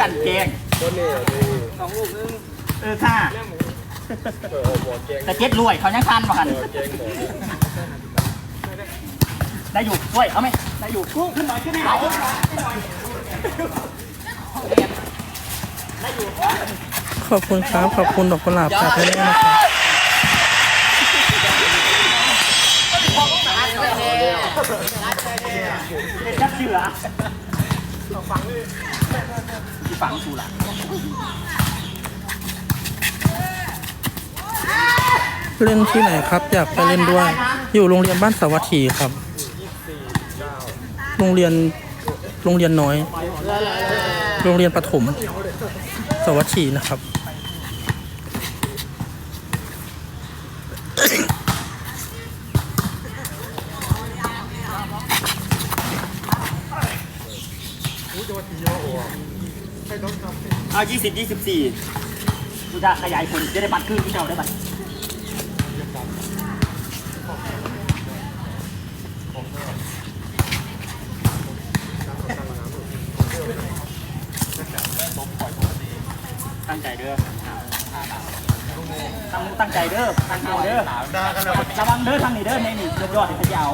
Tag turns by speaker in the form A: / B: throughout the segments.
A: กันแกง
B: ก็เนี่ยดี
C: สองลูกนึง
A: เออค่ะ
B: เออหมอแกง
A: แต่เจ็ดรวยเขายังทันมากัน
B: หมอแกงหมอ
A: ได้อยู่ด้วยเอาไหมได้อยู่กุ้งขึ้นหน่อยขึ้นหน่อยขึ้นหน่อยได้อยู่
D: ขอบคุณครับขอบคุณดอกกุหลาบจากแม่นะครับ
A: เป็นนักเสือที่ ฝังชูหลัง
D: เล่นที่ไหนครับ อยากไปเล่นด้วย อยู่โรงเรียนบ้านสาวัตถีครับ โรงเรียนโรงเรียนน้อย โรงเรียนประถมสวัสดีนะครับ
A: เอายี่สิบยี่สิบสี่กูจะขยายผลจะได้บัตรครึ่งที่เจ้าได้บัตรตั้งใจเด้อตั้งตั้งใจเด้อตั้งใจเด้อระวังเด้อทางนี้เด้อในนี่ยกยอดให้ยาว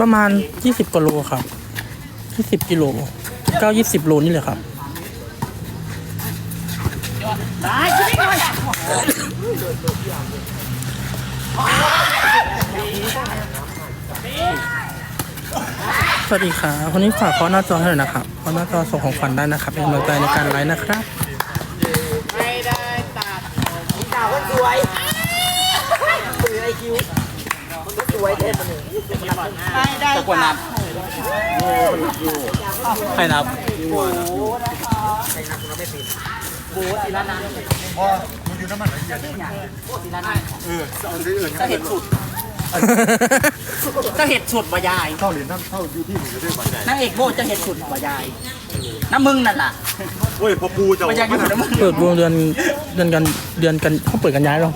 D: ประมาณ 20กิโลครับ 20กิโล9 20โลนี่เลยครับสวัสดีครับวันนี้ฝากขอหน้าจอให้หน่อยนะครับขอหน้าจอส่งของขวัญได้นะครับเป็นกำลังใจในการไลฟ์นะครับ
C: ไม่ได้ตัดผมดาวคนสวยสวยไอคิว คนสวยเท่มันหนึ่งไม่ได้
A: ตะกวนนับใครนับ
C: บูทีละนั้น
B: พอมันอยู่น้ำมันไหลเย็น
C: ทีละนั้น
B: เออเอาที่อื่น
A: จะเห็ดสุดจะเห็ดสุดวายาย
B: เข้าเหรียญท่านเข้าอยู่ที่หนึ่งจะได้บัตรใหญ่
A: นางเอกโบจะเห็ดสุดวายายน้ำมึงนั่นล่ะ
B: โอ้ยพอปูจะ
A: มันยังอยู่น้ำมึง
D: เปิดวงเดือนเดือนกันเดือนกันเขาเปิดกันย้ายหรอ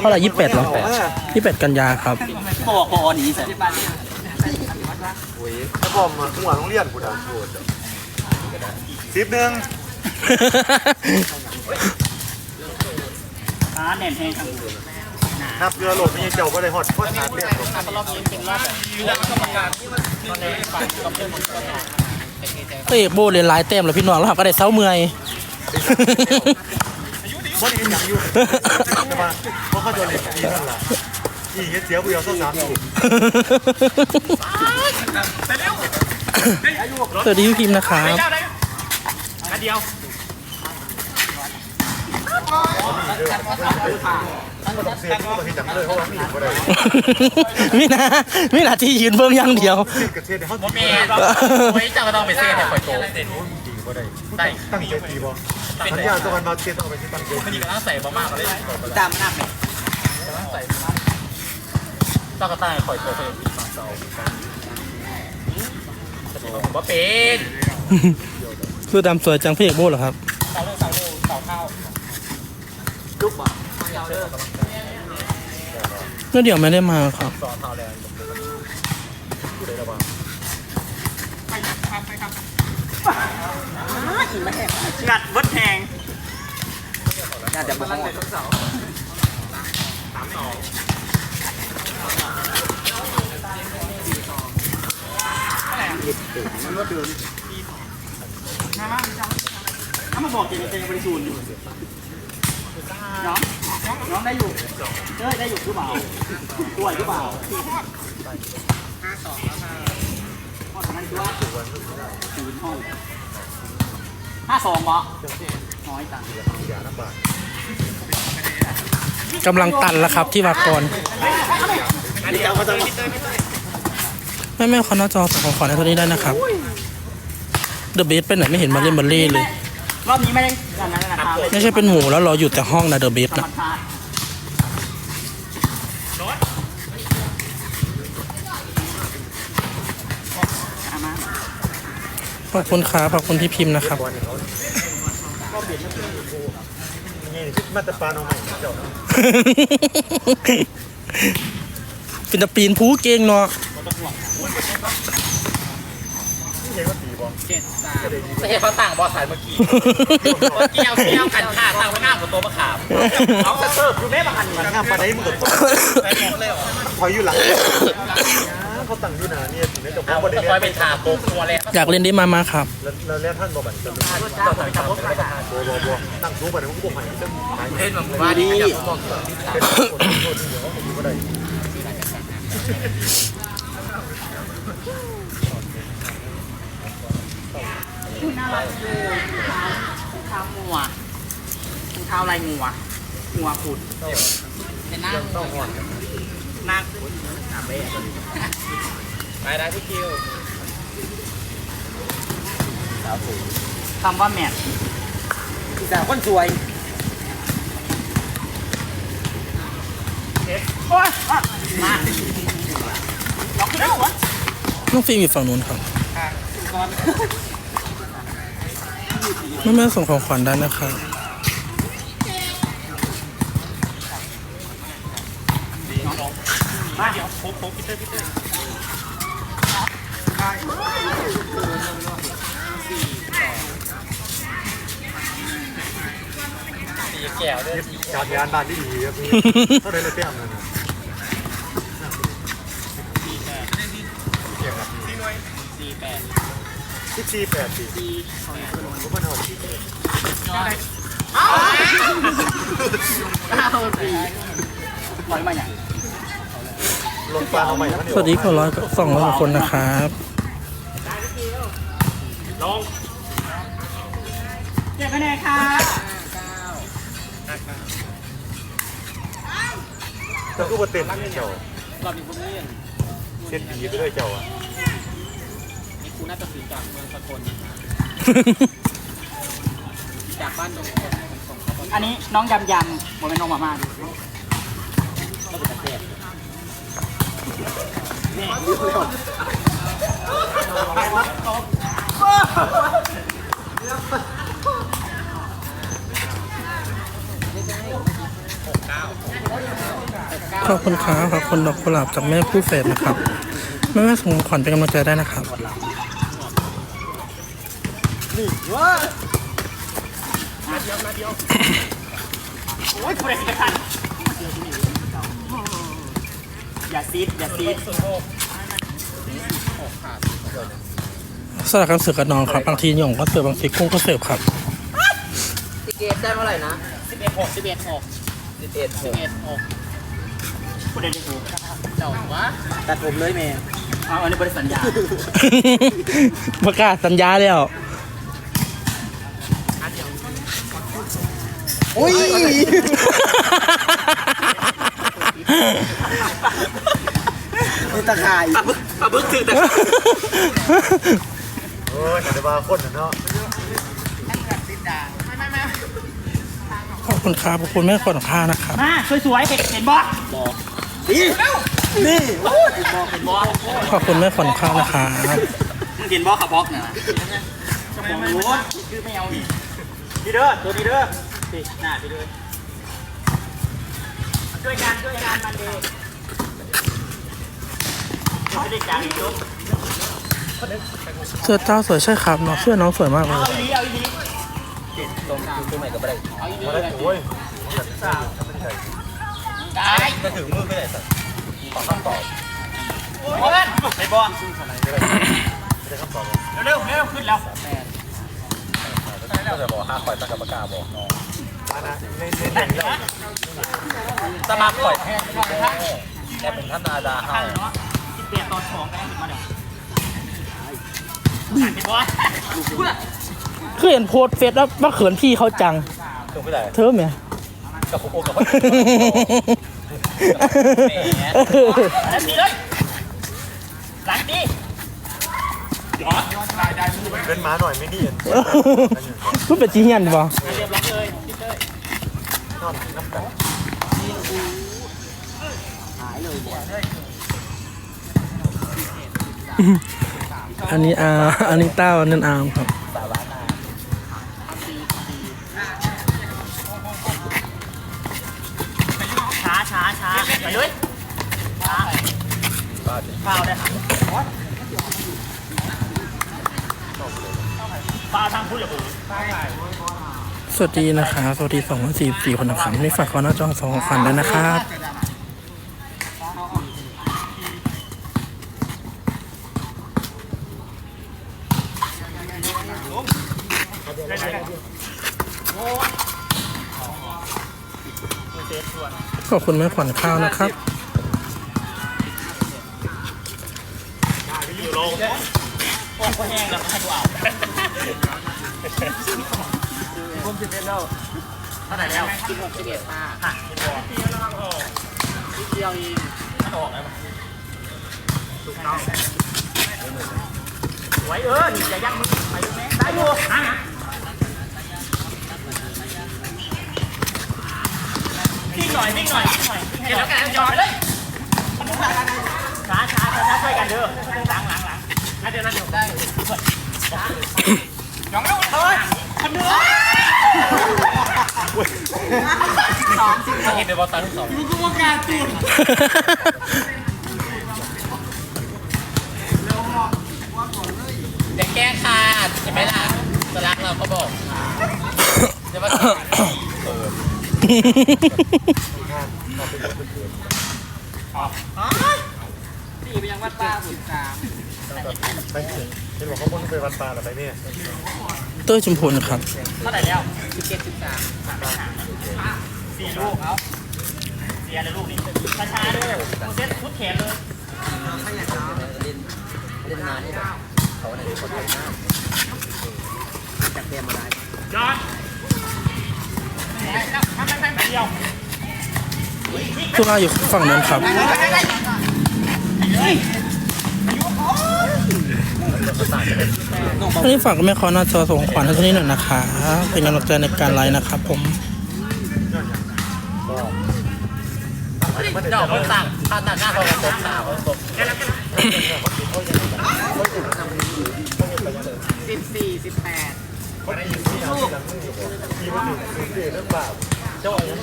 D: เท่าไหร่ยี่สิบแปดหรอยี่สิบแปดกันยาครับ
A: บอกปอหนีสิ
B: ถ้าพอมาหัวโรงเรียนกูดาวโคตรสิบหนึ่ง
A: อ่าแน่นแห้งทั้ง
B: นับเรือโหลดไม่ยังเจ้าก็ได้ฮอดเพราะขาดเรียก
D: พระเอกโบเรียนหลายเต็มแล้วพี่น้องแล้วครับก็ได้เซ้าเมื่อย
B: เพราะนี่ยังอยู่ใช่ปะเพราะเขาจะเล่นดีนั่นแหละ อีเงี้ยเสียผู้เดียวสักสามสิบ
D: สวัสดีพี่พิมพ์นะครับ
B: เสียผู้ตัวที่จังเลยเพราะว่าไม่อยู่ก็ได้
D: มินามินาที่ยืนเบิ่งอย่างเดียว
B: เสียกับเสียในห้อง
A: ไว้เจ้าก็ต้องไปเซ่แต่คอยโต
B: ได้ตั้งใจตีบอสัญญาตะวันมาเสียต้องไปที่ตั้งใจตี
A: ต้องใส่มามากเลย
C: ตามนักเนี่ย
A: เจ้าก็ตั้งคอยโตเลยว่าเป็น
D: คือดำสวยจังพระเอกโบเหรอครับ
A: เสาเรื่องเสาเรื่องเสาเข้า
C: ลูกบอก
D: ก็เดี๋ยวไม่ได้มาครับ
A: สอนเสาแรงงัดวัดแหง
C: น่าจะมาเลยเสา
A: ถ้ามาบอกเจนเจนบริสุทธิ์อยู่น้องน้องได้อยู่เฮ้ยได้อยู่หรือเปล่าด้วยหรือเปล่าห้าสองแล้วค่ะห้องห้าสองเหรอน้อยจัง
D: กำลังตันแล้วครับที่วากร
A: อัน
D: แม่แม่ขอหน้าจอส่งของขวัญในตัวนี้ได้นะครับเดอะเบสไปไหนไม่เห็นมาเล่นบัลเล่เลย
A: รอบนี้ไม่ได้อย่างนั้นนะครับ
D: ไม่ใช่เป็นหมูแล้วรออยู่แต่ห้องนะเดอะเบสนะขอบคุณครับขอบคุณพี่พิมพ์นะครับ
B: งี้มาตรปลาน้องใหม่เจ้าเนาะ
D: เป็นตะปีนผู้เก่งเนาะ
B: ที่เห็นว่าตีบอล
A: ไม่เห็นเขาต่างบอสายเมื่อกี้เกี่ยวเกี่ยวกันขาต่างหน้ากับตัวมะขามเอาจะเสิร์ฟอยู่แม่มาหัน
B: มันงามปลาได้มึงกับพอยอยู่หลัง เขาตั้งอยู่หนาเนี่ยถึงได้กับพ่
A: เอา
B: อได้
A: จะ
B: เล่
A: คอย
B: น
A: เป็นขาโกงตัวแล้ว
D: อยากเล่นได้มามาครับ
B: แล้วแล้วท่านบอกแบบจะ
A: ก็สั่งขับรถมา
B: โบโบโบตั้งสูงไปเลยมึงก็บอกใหม่ซึ่งหาย
A: เล่นมาดี
B: เป็นคนโทษเดี๋ยวผมก็ได้
A: น่ารักเลยเท้างัวเท้าลายงัวงัวขุดเป็นหน้า
B: ต้องห่ อน
A: หน้าขึ้นหน้าเบ้ไปได้พี่คิวคำว่าแมทอีสาวคนสวยโอ้ยมาล็อกขึ้นแล้ววะ
D: น้องฟิล์มอยู่ฝั่งนู้นครับแม่แม่ส่งของขวัญได้นะครับ
A: มา เดี๋ยวโค้งโค้งพีเตอร์พีเตอร์สีแก้วด้วย
B: การงานบ้านที่ดีครับพี่เท่าไรเลยเปี้ยมนั่นนะเกี่ยวกับ
A: สี่แปด
B: สิบสี่แปดสี่
A: สี่
B: ผมมันหอม
A: เอ้าเก้าสี่ปล่อยมาอย่าง
D: สวัสดีคนร้อยสองร้อยคนนะครับ
A: เจ็บไปไหนคะ
B: เจ้าก็มาเต้นเจ้าร
A: อบนี้ผมเรียน
B: เส้นดีไปด้วยเจ้าอะ
A: นี่ครูน่าจะสื่อจากเมืองสกลจากบ้านดงคนส่งเขาอันนี้น้องยำยำผมเป็นน้องมาม่าดู
D: ขอบคุณครับขอบคุณดอกกุหลาบจากแม่ผู้เสพนะครับแม่แม่ส่งของขวัญเป็นกำลังใจได้นะครับ
A: โอ้ยผู้ใดสิกระทัน อย่าซีดอย่าซีด
D: สลับกันเสือกับน้องครับบางทีหย่องก็เสิร์ฟบางทีกุ้งก็เสิร์ฟครับ
A: สิเกตได้เมื่อไหร่นะสิบเอ็ดหกสิบเอ็ดหกสิบเอ็ดสิบเอ็ดหกผู้ใดได้ถูกเจ้าวะตัดผมเลยเมย์เอาอันนี้บริสัญญา
D: ประกาศสัญญาแล้ว
A: อุ้ย
E: มีตะข่าย
A: ปลาบึกปลาบึกถึงแต่
B: โอ้ยแต่ว่าคนเนาะ
D: ขอบคุณครับขอบคุณแม่ขวัญข้านะครับ
A: มาสวยๆเห็นเห็นบ่บ่นี่นี่โอ้ยเห็นบ่เห็นบ่
D: ขอบคุณแม่ขวัญข้านะครับ
A: มึงเห็นบ่ขับบ็อกน่ะจะมองรู้คือไม่เอาดิดีเด้อตัวดีเด้อดิหน้าดีเด้อ ช่วยกันช่วยกันมันดีไม่ได้จ้างอีกลูก
D: เสื้อเจ้าสวยใช่ครับน้องเสื้อน้องสวยมากเลย
A: เอาอีนี้เอาอีนี้เจ็ดตรงตัวใหม่ก็ไม่ได้เอาอีนี้
B: มา
A: เล
B: ได้
A: ย
B: โอ้ย
A: ได้จะถึงมือไม่ได้สักขอคำตอบโอ้ยไอ้บอล
B: ไม่ได้คำตอบ
A: เร็วเร็วขึ้นแล้ว
B: ก็จะบอกห้าคอยตะกับปากกาบอกน้องอันนั้นในในในเรา
A: สมัครปล่อยแค่แค่เป็นท่านอาดาให้เนาะคิดเปลี่ยนตอนสองก็ได้มาเดี๋ยวอ่านเป็นบอล
D: คือเห็นโพสต์เฟซแล้วว่าเขินพี่เขาจัง
B: ถูกไม่ได้
D: เธอไหม
B: กับผมโอกับ
A: แล้วดีเลยหลังดี
B: เป็นหมาหน่อยไม่นี่เห็น
D: ก็เป็นจีเฮียนบ่
A: อันนี้อาอันนี้เต้า
B: อันนั้น
D: อามครับช้าช้าช้าไปเล
A: ยข้าวได้ครับป้าทางพูดอย่าบุ๋ม
D: สวัสดีนะคะ สวัสดีสองพันสี่สี่คนนะครับนี่ฝากขอหน้าจองสองฟันด้วยนะครับขอบคุณแม่ขวัญข้าวนะครับ
A: โอ้ก็แห้งแล้วให้กูเอา ผมสิบเอ็ดแล้วเท่าไหร่แล้วสิบหกสิบเอ็ดป้าค่ะสิบหกนิดเดียวเองมันออกแล้วถูกต้องสวยเออนี่จะยักมือไปดูแม่ได้อยู่ฮะวิ่งหน่อยวิ่งหน่อยวิ่งหน่อยเดี๋ยวกันยอมเลยช้าช้าช้าช่วยกันเด้อหลังหลังหลังอะเดี๋ยวนะเดี๋ยวได้ยองแล้วเฮ้ยคนเนื้อ สองสิบเห็นในบอลตาทั้งสองกูว่าการตูนเดี๋ยวแก้ขาดใช่ไหมล่ะสลักเราเขาบอกเดี๋ยวว่าสี่ไปยังวัดป้าสุดสาม
B: ไป เห็นบอกเขาพ้นไปวัดป่าหรือไปเนี่ย
D: เต้ยชุมพลครับ
A: เท่าไหร่แล้วสิบเจ็ดสิบสามสี่ลูกเอาเสียเลยลูกนี่ช้าๆด้วยโมเสสพุทแขนเลย
C: เล่นนานนี่แบบเขาเนี่ยคนไทยมากจากเตรียมอะไร
A: จอนทำแม่งๆเดียว
D: ทุกเราอยู่ฝั่งนั้นครับ อันนี้ฝากแม่ขอหน้าจอส่งขวัญให้ท่านนี้หน่อยนะคะ เป็นกำลังใจในการไลฟ์นะครับผม
C: ดอกคนสั่งข้าวตัดหน้าเขากระตบหน้าเขาตบสิบสี่สิบแปด
B: เขาได้ยินที่เอาที่หลังมือบอกที่มันถึงมือเรื่องบาปเจ้าอะไรนะ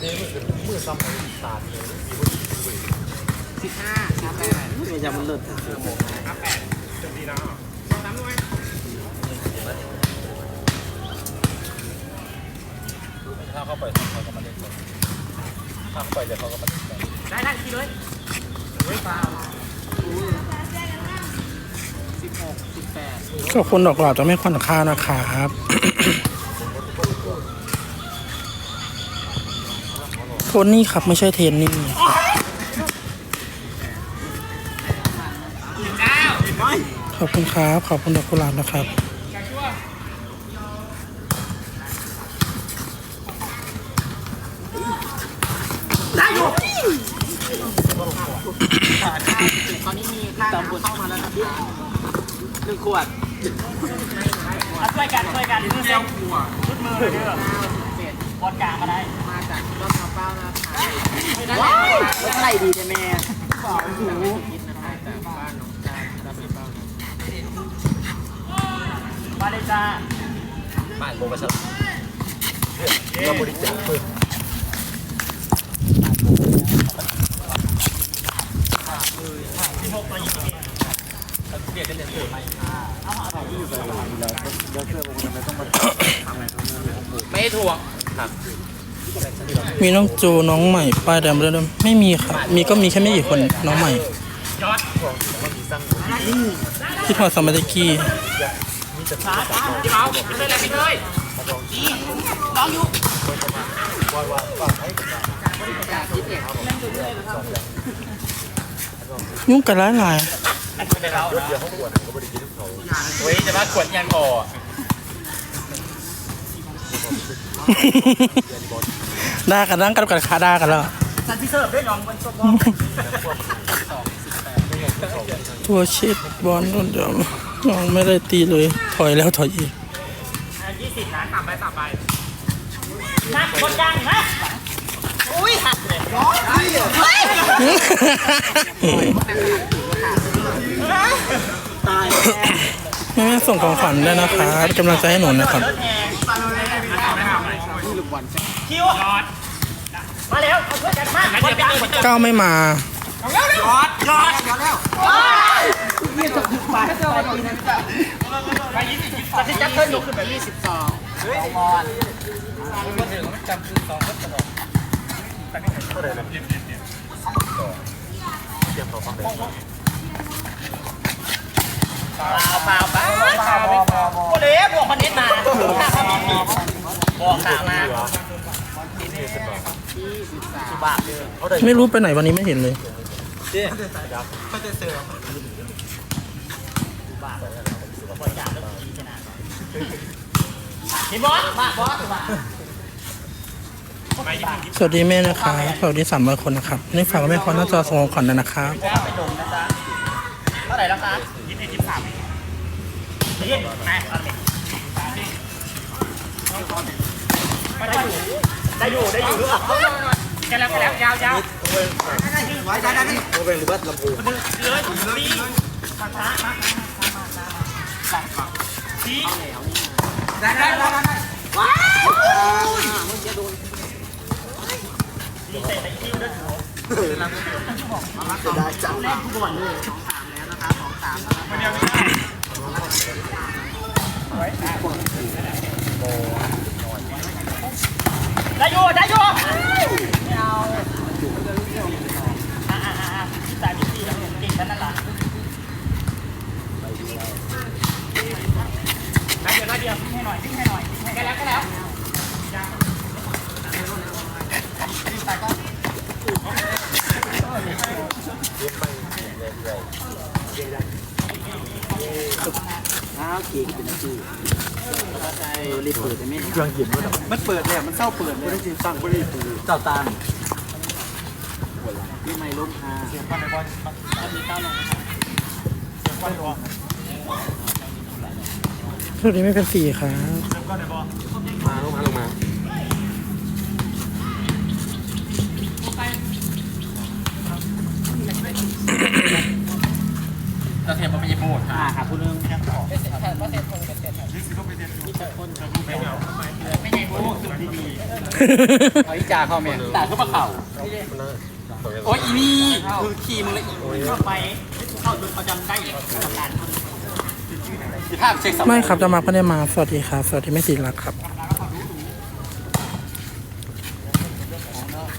B: เนี่ยมือเป็นมือซ้ำมือตาดเลยมีคนที่มือ
C: สิบห้าครับแปด ไม่จำมันเลิศ
B: ถ้าเขาปล่อยเขาก็มาเล่นถ้าเขาปล่อยเดี๋ยวเขาก็มาเล่น
A: ได้ได้ทีเลย
C: สิบหกสิบแปด
D: ขอบคุณดอกหลาจากแม่ขวัญข้าวนะครับโทนี่ครับไม่ใช่เทนนี่ อบคุณครับ ขอบคุณดอกกุหลาบนะครับได้อยู่
C: ตอนนี้มีค่าน้ำเข้ามาแล้วนะครับหนึ่งขวด
A: ช่วยกันช่วยกันมือเซลชุดมือเลยเด้อปอดกลาก็ได้
C: มาจากรถกระเป๋านะคะว้าวอะไรดีเนี่ยแม่สองหู
A: มาเลยจ้า
C: บ้านโบกระชับ
B: เราบริจาคเพิ่ม
C: ไม่ถ่วง
D: มีน้องโจน้องใหม่ป้ายแดงเรื่อยๆไม่มีครับมีก็มีแค่ไม่กี่คนน้องใหม่
A: ยอด
D: ที่พอสมัยตะกี้
A: ช้าช้าพี่เมาพี่เลยพี่เลยร้องอยู่
B: ว่าว่าฝากให้กับเรา
C: จากที่เอ็ด
D: ยุ่งกันหลายหลาย
A: ไม่ได้เรา
B: เดี๋ยวเขาปวดเขาบริกินเขา
A: เฮ้ยจะมาขวดยันคอ
D: ๆด่ากันนั่งกันกันขาด่ากันแล้ว
A: ซันที่เสิร์ฟด้วยน้องมันสมอง
D: ทัวร์เช็ดบอลโดนเดี๋ยวน้องไม่ได้ตีเลย ถอยแล้วถอยอีก
A: ยี่สิบนะสามใบสามใบนะคนกลางนะอุ้ยหักเลยร้อนตาย
D: แม่แม่ส่งของขวัญด้วยนะคะเป็นกำลังใจให้หนูนะครับ
A: แทงคิวมาแล้วเอาช่วยกันมาคนกลาง
D: ก้าวไม่มา
A: เร็วเร็ว ยอดยอดยอดแล้ว
C: ยี่สิบไปไปไปยี่สิบไปที่จะขึ้นยกขึ้นไปยี่สิบสองเฮ้ยมอน
F: เท่าไหร่นะเตรียมตัวฟังเลย
A: เปล่าเปล่าเปล่าเปล่าโอเลยบวกคนนี้มาบอกขามาสุบะ
F: เขาได้
D: ไม่รู้ไปไหนวันนี้ไม่เห็นเลย
A: เห็นบอสบอสบอสสุบะ
D: สวัสดีแม่นะครับสวัสดีสามร้อยคนนะครับนี่ฝากไว้แม่คอนหน้าจอส่งของขวัญด้วยนะครับ
A: ไปดมนะจ๊ะเท่าไหร่แล้วคะยี่สิบยี่สิบสามยี่สิบมาได้อยู่ ได้อยู่แค่แล้วแค่แล้วยาวยาว
C: ไว้ได้ได้ได้
F: โมเป็นหรือว่าลำพูน
A: เลยตีมาช้ามาที
C: ได้ได้ได้ได้
A: ว้าว
C: ได้จังแรกทุกวันเลยสองสามแล้วนะครับสองสามแล้วนะครับ
A: ได้อยู่ได้อยู่ไม่เอาอ่าอ่าอ่าสายพี่พี่แล้วเก่งนั่นแหละได้เดียวได้เดียวให้หน่อยให้หน่อยแค่แล้วแค่แล้ว
C: อ้าวเก๋ก็เป็นอาชีพใช่รีบเปิดไปไม่
F: เค รื่องเย็นด้วยนะ
C: มันเปิดเลยมันเศร้าเปิดเลยจริงสั่งบริสุทธิ์เจ้าตามนี่ไม่ล้มค่ะ
D: สวัสดีแม่เป็นสี่ครับ
F: มาลงมาลงมา
A: เราเทียบมันเป็นยี่ห้อ
C: อ่าครับคุณนึง
A: ไม่ใช่โบ้สุดดี
C: เอาอีจ่าเข้าเมีย ตาก็ปลาเข่า
F: คนนั้นตัวเอง
C: โอ้ยอีนี่คือขี่มึงละอี
A: เข้าไปเข้าจนเขาจำได้ทำงาน
C: ภาพเช็คสม
D: ไม่ครับจะมาเพื่อนได้มา สวัสดีครับ สวัสดีแม่สีรักครับ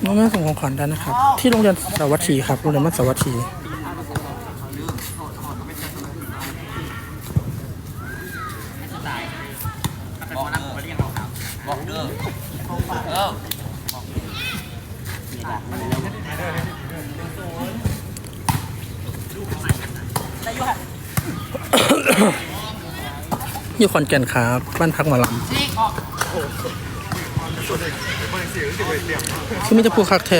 D: น้องแม่ส่งของขวัญได้นะครับ ที่โรงเรียนสาวัตถีครับ โรงเรียนมัธสาวัตถี อยู่ขอนแก่นครับ บ้านพักหมอลำคือไมแต่จะพูดคักแท้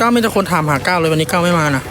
D: ก้าวไมแต่จะคนถามหาก้าวเลยวันนี้ก้าวไม่มานะ